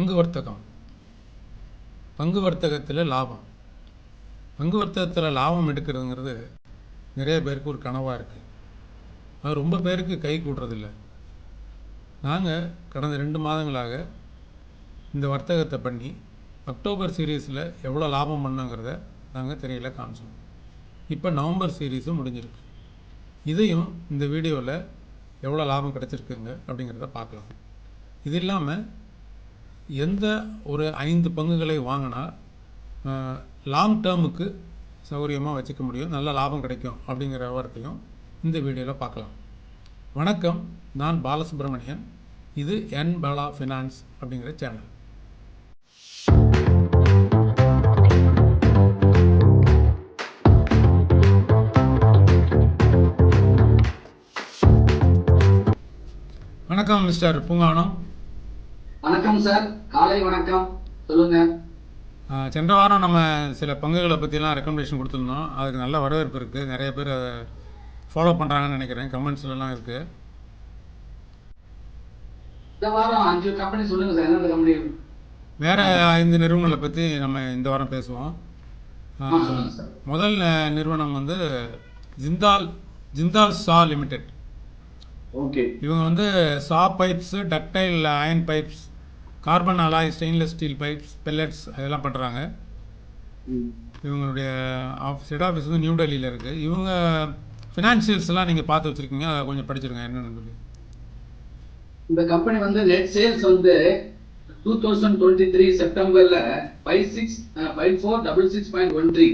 பங்கு வர்த்தகம் பங்கு வர்த்தகத்தில் லாபம். பங்கு வர்த்தகத்தில் லாபம் எடுக்கிறதுங்கிறது நிறைய பேருக்கு ஒரு கனவாக இருக்குது அது ரொம்ப பேருக்கு கை கூடுறதில்ல. நாங்கள் கடந்த ரெண்டு மாதங்களாக இந்த வர்த்தகத்தை பண்ணி அக்டோபர் சீரீஸில் எவ்வளோ லாபம் பண்ணோங்கிறத நாங்கள் தெரியல காமிச்சோம். இப்போ நவம்பர் சீரீஸும் முடிஞ்சிருக்கு. இதையும் இந்த வீடியோவில் எவ்வளோ லாபம் கிடச்சிருக்குங்க அப்படிங்கிறத பார்க்கலாம். இது இல்லாமல் எந்த ஒரு ஐந்து பங்குகளை வாங்கினா லாங் டேர்முக்கு சௌகரியமாக வச்சுக்க முடியும். நல்ல லாபம் கிடைக்கும் அப்படிங்கிற விவரத்தையும் இந்த வீடியோவில் பார்க்கலாம். வணக்கம். நான் பாலசுப்ரமணியன். இது என் பலா ஃபினான்ஸ் அப்படிங்கிற சேனல். வணக்கம் மிஸ்டர் பூங்கானம். வணக்கம் சார். காலை வணக்கம். சொல்லுங்க. சென்ற வாரம் நம்ம சில பங்குகளை பற்றிலாம் ரெக்கமெண்டேஷன் கொடுத்துருந்தோம். அதுக்கு நல்ல வரவேற்பு இருக்குது நிறைய பேர் அதை ஃபாலோ பண்ணுறாங்கன்னு நினைக்கிறேன். கமெண்ட்ஸ்லாம் இருக்குது இந்த வாரம் அஞ்சு கம்பெனி சொல்லுங்க சார். எந்தெந்த கம்பெனி வேறு ஐந்து நிறுவனங்களை பற்றி நம்ம இந்த வாரம் பேசுவோம். முதல் நிறுவனம் வந்து ஜிந்தால் ஜிந்தால் சா லிமிடெட். ஓகே. இவங்க வந்து saw pipes ductile iron pipes carbon alloy stainless steel pipes pellets அதெல்லாம் பண்ணுறாங்க இவங்களுடைய ஆஃப் ஹெட் ஆஃபீஸ் வந்து நியூ டெல்லியில் இருக்குது இவங்க ஃபினான்ஷியல்ஸ்லாம் நீங்கள் பார்த்து வச்சுருக்கீங்க அதை கொஞ்சம் படிச்சிருங்க என்னென்னு சொல்லி. இந்த கம்பெனி வந்து நெட் சேல்ஸ் வந்து two thousand twenty three செப்டம்பர்ல five six five four double six point one three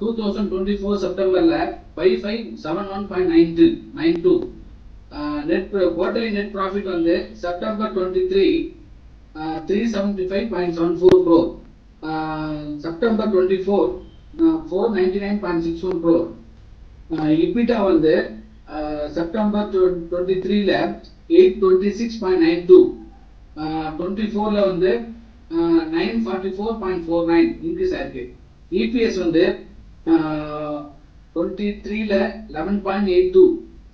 two thousand twenty four செப்டம்பர்ல five five seven one point nine two nine two net quarterly net profit வந்து September twenty three three seventy five point seven four crore September twenty four four ninety nine point six one crore EBITDA வந்து September twenty த்ரீல eight twenty six point nine two twenty ஃபோரில் வந்து nine forty four point four nine increase ஆயிருக்கு. EPS வந்து twenty த்ரீல eleven point eight two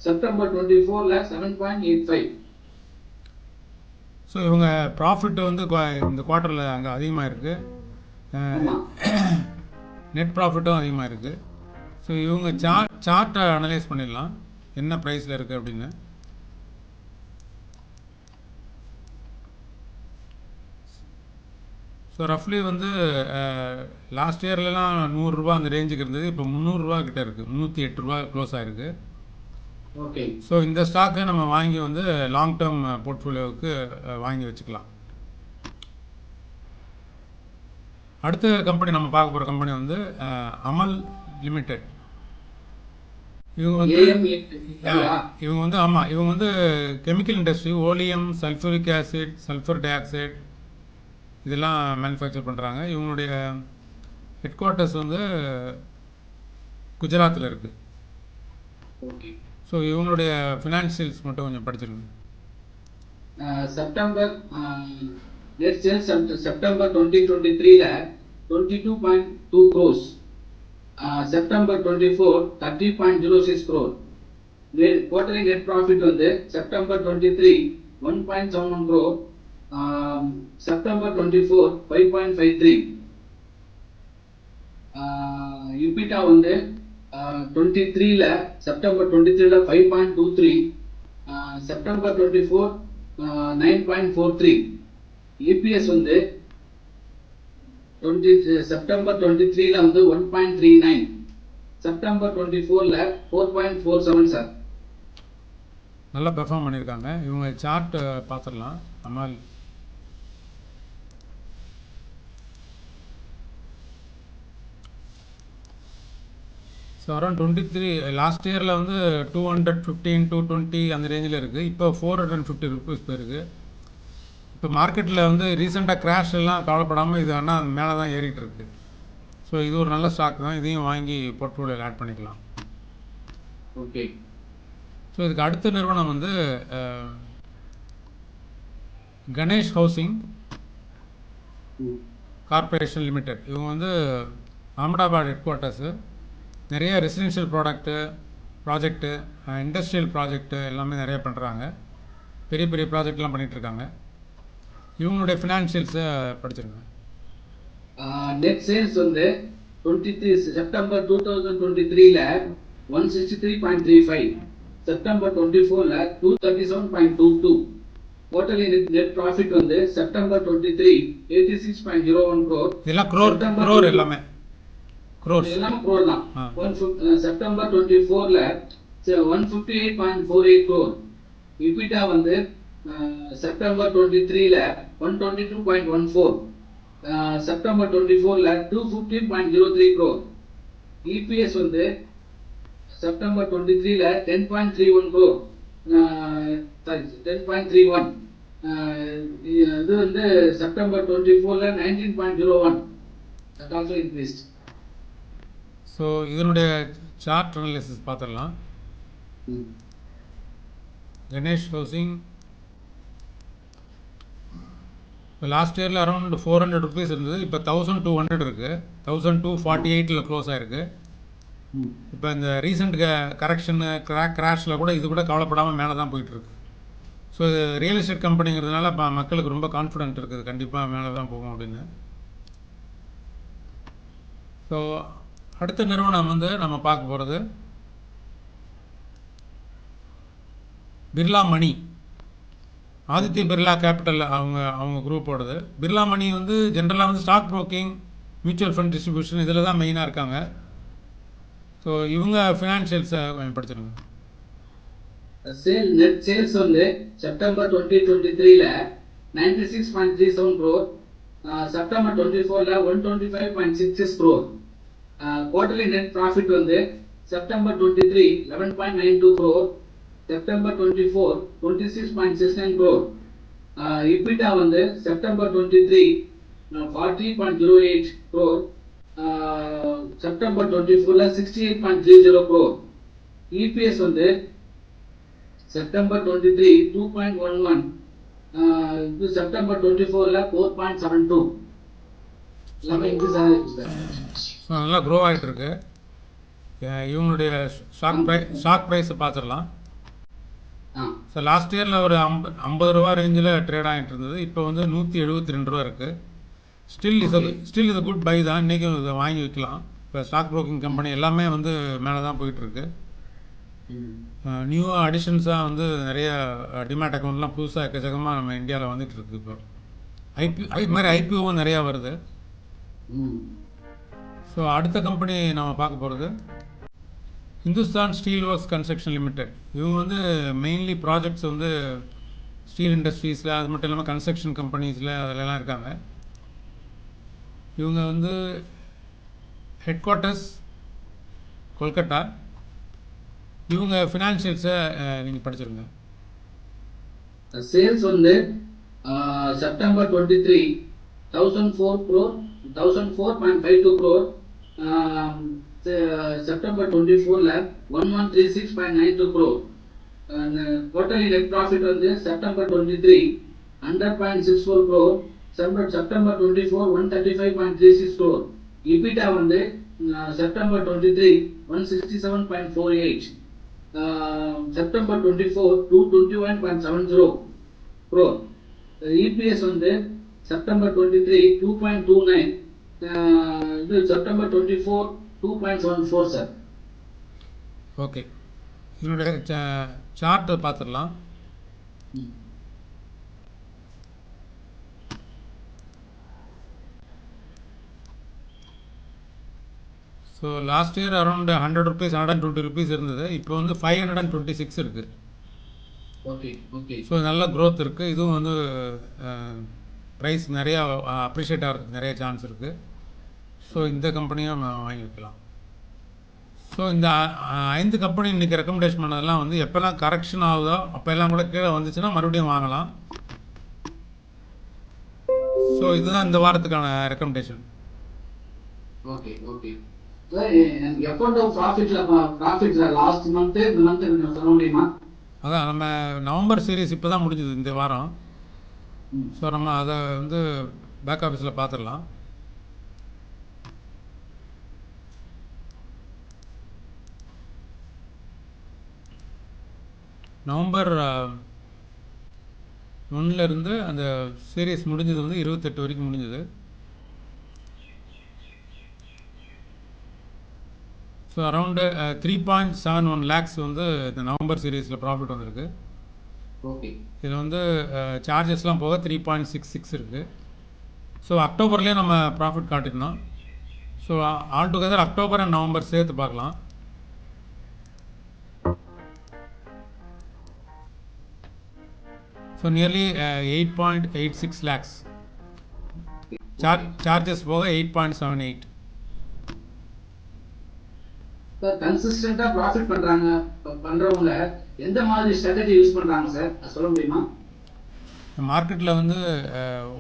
September twenty ஃபோரில் seven point eight five so இவங்க profit வந்து இந்த குவார்ட்டரில் அங்கே அதிகமாக இருக்குது நெட் ப்ராஃபிட்டும் அதிகமாக இருக்குது ஸோ இவங்க சார்ட் சார்ட்டை அனலைஸ் பண்ணிடலாம். என்ன ப்ரைஸில் இருக்குது அப்படின்னு. ஸோ ரஃப்லி வந்து லாஸ்ட் இயர்லலாம் நூறுரூவா அந்த ரேஞ்சுக்கு இருந்தது. இப்போ முந்நூறுரூவா கிட்ட இருக்குது முந்நூற்றி எட்டு ரூபா க்ளோஸ் ஆகிருக்கு ஓகே ஸோ இந்த ஸ்டாக்கை நம்ம வாங்கி வந்து லாங் டேர்ம் போர்ட்ஃபோலியோவுக்கு வாங்கி வச்சுக்கலாம். அடுத்த கம்பெனி நம்ம பார்க்க போகிற கம்பெனி வந்து அமல் லிமிடெட் இவங்க வந்து இவங்க வந்து ஆமாம் இவங்க வந்து chemical industry oleum sulphuric acid sulphur dioxide இதெல்லாம் மேனுஃபேக்சர் பண்ணுறாங்க இவங்களுடைய ஹெட் குவார்ட்டர்ஸ் வந்து குஜராத்தில் இருக்குது ஓகே ஸோ இவங்களுடைய ஃபினான்ஷியல்ஸ் மட்டும் கொஞ்சம் படிச்சிருங்க. September net sales September twenty twenty த்ரீல twenty two point two crores September twenty four thirty point zero six crore quarterly net profit வந்து September twenty three one point seven one crore September twenty four five point five three EBITDA வந்து twenty த்ரீல September twenty த்ரீல five point two three September twenty four nine point four three EPS வந்து twenty September twenty த்ரீல வந்து one point three nine September twenty ஃபோரில் four point four seven sir நல்லா perform பண்ணியிருக்காங்க. இவங்க சார்ட் பார்த்துடலாம். அமல் so around twenty three last இயரில் வந்து two hundred fifteen two twenty அந்த ரேஞ்சில் இருக்குது இப்போ ஃபோர் ஹண்ட்ரட் ஃபிஃப்டி ருபீஸ் போயிருக்கு. இப்போ மார்க்கெட்டில் வந்து ரீசெண்டாக கிராஷ் எல்லாம் கவலைப்படாமல் இது ஆனால் மேலே தான் ஏறிட்டு இருக்கு. ஸோ இது ஒரு நல்ல ஸ்டாக் தான். இதையும் வாங்கி போர்ட்ஃபோலியோவில் ஆட் பண்ணிக்கலாம். ஓகே ஸோ இதுக்கு அடுத்த நிறுவனம் வந்து கணேஷ் ஹவுசிங் கார்ப்பரேஷன் லிமிடெட். இவங்க வந்து அகமதாபாத் ஹெட் குவார்ட்டர்ஸு நிறைய residential product project industrial project எல்லாமே நிறைய பண்ணுறாங்க பெரிய பெரிய ப்ராஜெக்ட்லாம் பண்ணிகிட்ருக்காங்க இவங்களுடைய ஃபினான்ஷியல்ஸை படிச்சிருங்க நெட் சேல்ஸ் வந்து twenty three September two thousand twenty த்ரீல one sixty three point three five September twenty ஃபோர்ல two thirty seven point two two quarterly net profit வந்து September twenty three eighty six point zero one crore இதெல்லாம் க்ரோர் 20 எல்லாமே. க்ரோர்ஸ் எல்லாமே க்ரோர் தான். One September twenty ஃபோர்ல one fifty eight point four eight crore EBITDA வந்து September twenty த்ரீல one twenty two point one four September twenty ஃபோர்ல two fifteen point zero three crore EPS வந்து September twenty த்ரீல ten point three one crore sorry ten point three one இது வந்து September twenty ஃபோர்ல nineteen point zero one that also increased so இதனுடைய chart analysis பார்த்துடலாம். Ganesh housing. இப்போ last இயரில் around four hundred rupees இருந்தது. இப்போ தௌசண்ட் டூ ஹண்ட்ரட் இருக்குது தௌசண்ட் டூ ஃபார்ட்டி எயிட்டில் க்ளோஸ் ஆயிருக்கு. இப்போ இந்த ரீசெண்ட் க கரெக்ஷனு கிராக் கிராஷில் கூட இது கூட கவலைப்படாமல் மேலே தான் போயிட்டுருக்கு. ஸோ இது ரியல் எஸ்டேட் கம்பெனிங்கிறதுனால இப்போ மக்களுக்கு ரொம்ப கான்ஃபிடென்ட் இருக்குது. கண்டிப்பாக மேலே தான் போகும் அப்படின்னு. ஸோ அடுத்த நிறுவனம் வந்து நம்ம பார்க்க போகிறது பிர்லா மணி. ஆதித்ய பிர்லா கேபிட்டல் அவங்க அவங்க குரூப்போடது பிர்லா மணி வந்து ஜென்ரலாக வந்து stock broking mutual fund distribution இதில் தான் மெயினாக இருக்காங்க. ஸோ இவங்க ஃபினான்ஷியல்ஸை படிச்சிருங்க சேல் நெட் சேல்ஸ் வந்து செப்டம்பர் டுவெண்ட்டி டுவெண்ட்டி த்ரீல ninety six point three seven crore September twenty ஃபோரில் one twenty five point six six crore quarterly net profit வந்து September twenty three eleven point nine two crore September twenty four twenty six point six nine crore EBITDA வந்து September twenty three forty point zero eight crore September twenty ஃபோரில் sixty eight point three zero crore EPS வந்து September twenty three two point one one இது September twenty ஃபோரில் four point seven two எல்லாமே increase sir நல்லா grow ஆகிட்டு இருக்கு இவங்களுடைய stock ப்ரை ஸ்டாக் ப்ரைஸை பார்த்துடலாம். ஸோ லாஸ்ட் இயரில் ஒரு ஐம்ப ஐம்பது ரூபா ரேஞ்சில் ட்ரேட் ஆகிட்டு இருந்தது. இப்போ வந்து நூற்றி எழுபத்தி ரெண்டு ரூபா இருக்குது ஸ்டில் இஸ் ஸ்டில் இது குட் பை தான். இன்றைக்கும் இதை வாங்கி வைக்கலாம். இப்போ ஸ்டாக் ப்ரோக்கிங் கம்பெனி எல்லாமே வந்து மேலே தான் போயிட்டுருக்கு. நியூ அடிஷன்ஸாக வந்து நிறைய டிமேட் அக்கௌண்ட்லாம் புதுசாக எக்கச்சக்கமாக நம்ம இந்தியாவில் வந்துட்டு இருக்கு இப்போ ஐபி இது மாதிரி ஐபிஓவும் நிறையா வருது. ஸோ அடுத்த கம்பெனி நம்ம பார்க்க போகிறது Hindustan steel works construction limited இவங்க வந்து மெயின்லி ப்ராஜெக்ட்ஸ் வந்து ஸ்டீல் இண்டஸ்ட்ரீஸில் அது மட்டும் இல்லாமல் கன்ஸ்ட்ரக்ஷன் கம்பெனிஸில் அதிலலாம் இருக்காங்க. இவங்க வந்து ஹெட் குவார்ட்டர்ஸ் கொல்கட்டா இவங்க ஃபினான்ஷியல்ஸை நீங்கள் படிச்சிருங்க. சேல்ஸ் வந்து September twenty three thousand four crore thousand four point five two crore September twenty ஃபோரில் one one three six point nine two crore quarterly net profit வந்து September twenty three hundred point six four crore September September twenty four one thirty five point three six crore EBITDA வந்து September twenty three one sixty seven point four eight September twenty four two twenty one point seven zero bro EPS வந்து September twenty three two point two nine இது September twenty four two point seven four sir okay இதனுடைய சார்ட்டை பார்த்துடலாம். So last year around hundred rupees hundred and twenty rupees இருந்தது. இப்போ வந்து five hundred and twenty six இருக்குது okay okay so நல்ல growth இருக்குது இதுவும் வந்து ப்ரைஸ் நிறையா அப்ரிஷியேட் ஆகிறதுக்கு நிறைய சான்ஸ் இருக்குது ஸோ இந்த கம்பெனியும் வாங்கி வைக்கலாம். ஸோ இந்த ஐந்து கம்பெனி இன்றைக்கி ரெக்கமெண்டேஷன் பண்ணதெல்லாம் வந்து எப்போல்லாம் கரெக்ஷன் ஆகுதோ அப்போ எல்லாம் கூட கீழே வந்துச்சுன்னா மறுபடியும் வாங்கலாம். ஸோ இதுதான் இந்த வாரத்துக்கான ரெக்கமெண்டேஷன் ஓகே அதான் நம்ம நவம்பர் சீரிஸ் இப்போ தான் முடிஞ்சது இந்த வாரம். ஸோ நம்ம அதை வந்து பேக் ஆஃபீஸில் பார்த்துடலாம் நவம்பர் ஒன்றில் அந்த சீரியஸ் முடிஞ்சது வந்து இருபத்தெட்டு வரைக்கும் முடிஞ்சது. So around three point seven one lakhs வந்து இந்த நவம்பர் சீரீஸில் ப்ராஃபிட் வந்திருக்கு. ஓகே இதில் வந்து சார்ஜஸ்லாம் போக த்ரீ பாயிண்ட் சிக்ஸ் சிக்ஸ் இருக்குது ஸோ அக்டோபர்லேயே நம்ம profit காட்டியிருந்தோம் so all together October and November சேர்த்து பார்க்கலாம். So nearly eight point eight six lakhs charge charges போக eight point seven eight sir கன்சிஸ்டண்டா profit பண்றாங்க பண்றவங்க எந்த மாதிரி ஸ்ட்ராட்டஜி யூஸ் பண்றாங்க சார் சொல்ல முடியுமா? மார்க்கெட்டில் வந்து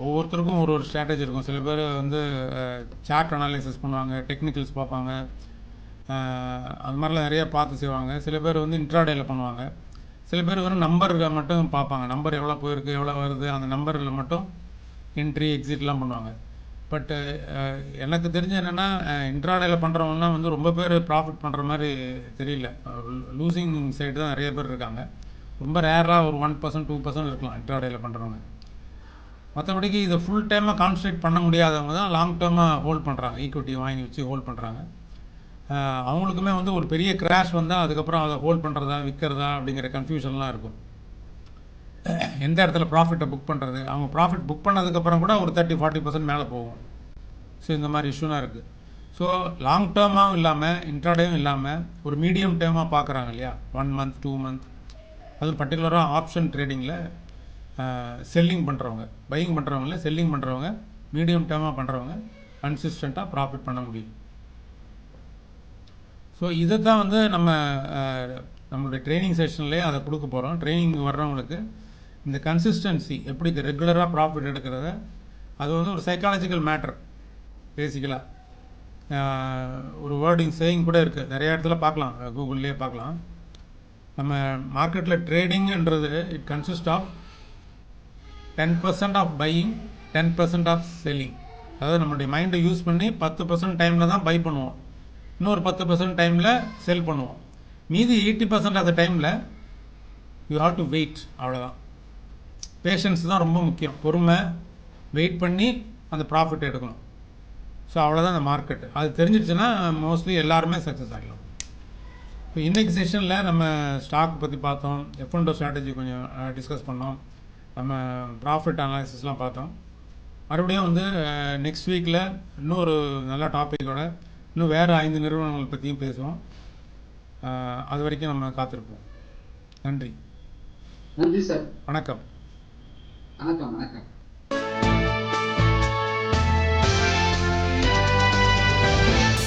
ஒவ்வொருத்தருக்கும் ஒரு ஒரு ஸ்ட்ராட்டஜி இருக்கும். சில பேர் வந்து சார்ட் அனாலிசிஸ் பண்ணுவாங்க டெக்னிக்கல்ஸ் பார்ப்பாங்க. அது மாதிரிலாம் நிறைய பார்த்து செய்வாங்க. சில பேர் வந்து இன்ட்ராடேயில் பண்ணுவாங்க. சில பேர் வெறும் நம்பர் மட்டும் பார்ப்பாங்க. நம்பர் எவ்வளோ போயிருக்கு எவ்வளோ வருது அந்த நம்பரில் மட்டும் என்ட்ரி எக்ஸிட்லாம் பண்ணுவாங்க. பட் எனக்கு தெரிஞ்ச என்னென்னா இன்ட்ராடேயில் பண்ணுறவங்கலாம் வந்து ரொம்ப பேர் ப்ராஃபிட் பண்ணுற மாதிரி தெரியல. லூசிங் சைடு தான் நிறைய பேர் இருக்காங்க. ரொம்ப ரேராக ஒரு ஒன் பர்சன்ட் டூ பர்சன்ட் இருக்கலாம் இன்ட்ராடேயில் பண்ணுறவங்க மற்றபடிக்கு இதை ஃபுல் டைமாக கான்சன்ட்ரேட் பண்ண முடியாதவங்க தான் லாங் டேர்மாக ஹோல்ட் பண்ணுறாங்க ஈக்விட்டி வாங்கி வச்சு ஹோல்ட் பண்ணுறாங்க அவங்களுக்குமே வந்து ஒரு பெரிய கிராஷ் வந்தால் அதுக்கப்புறம் அதை ஹோல்ட் பண்ணுறதா விற்கிறதா அப்படிங்கிற கன்ஃபியூஷன்லாம் இருக்கும். எந்த இடத்துல ப்ராஃபிட்டை புக் பண்ணுறது அவங்க ப்ராஃபிட் புக் பண்ணதுக்கப்புறம் கூட ஒரு தேர்ட்டி ஃபார்ட்டி பர்சன்ட் மேலே போகும். ஸோ இந்த மாதிரி இஷ்யூலாம் இருக்குது ஸோ லாங் டேர்மாகவும் இல்லாமல் இன்ட்ராடேவும் இல்லாமல் ஒரு மீடியம் டேர்மாக பார்க்குறாங்க இல்லையா? ஒன் மந்த் டூ மந்த் அதுவும் பர்டிகுலராக ஆப்ஷன் ட்ரேடிங்கில் செல்லிங் பண்ணுறவங்க பையிங் பண்ணுறவங்கள செல்லிங் பண்ணுறவங்க மீடியம் டேர்மாக பண்ணுறவங்க கன்சிஸ்டண்ட்டாக ப்ராஃபிட் பண்ண முடியும். ஸோ இதை தான் வந்து நம்ம நம்மளுடைய ட்ரைனிங் செஷன்லேயே அதை கொடுக்க போகிறோம் ட்ரைனிங் வர்றவங்களுக்கு இந்த கன்சிஸ்டன்சி எப்படி ரெகுலராக ப்ராஃபிட் எடுக்கிறத அது வந்து ஒரு சைக்காலஜிக்கல் மேட்ரு பேசிக்கலாக ஒரு வேர்டிங் சேயிங் கூட இருக்குது நிறைய இடத்துல பார்க்கலாம். கூகுள்லேயே பார்க்கலாம். நம்ம மார்க்கெட்டில் ட்ரேடிங்ன்றது it consist of ten percent of buying ten percent of selling அதாவது நம்மளுடைய மைண்டை யூஸ் பண்ணி பத்து பர்சன்ட் டைமில் தான் பை பண்ணுவோம். இன்னொரு பத்து பர்சன்ட் டைமில் செல் பண்ணுவோம். மீதி எயிட்டி பர்சன்ட் ஆஃப் டைமில் யூ ஹாவ் டு வெயிட் அவ்வளோதான் பேஷன்ஸ் தான் ரொம்ப முக்கியம். பொறுமை வெயிட் பண்ணி அந்த ப்ராஃபிட் எடுக்கணும். ஸோ அவ்வளோதான் அந்த மார்க்கெட் அது தெரிஞ்சிடுச்சுன்னா மோஸ்ட்லி எல்லாருமே சக்ஸஸ் ஆகிடும் இப்போ இன்றைக்கி செஷனில் நம்ம ஸ்டாக் பற்றி பார்த்தோம். எஃப்என்டோ ஸ்ட்ராட்டஜி கொஞ்சம் டிஸ்கஸ் பண்ணோம். நம்ம ப்ராஃபிட் அனாலிசிஸ்லாம் பார்த்தோம். மறுபடியும் வந்து நெக்ஸ்ட் வீக்கில் இன்னொரு நல்ல டாப்பிக்கோட இன்னும் வேறு ஐந்து நிறுவனங்கள் பற்றியும் பேசுவோம். அது வரைக்கும் நம்ம காத்திருப்போம். நன்றி. நன்றி சார் வணக்கம். வணக்கம் வணக்கம்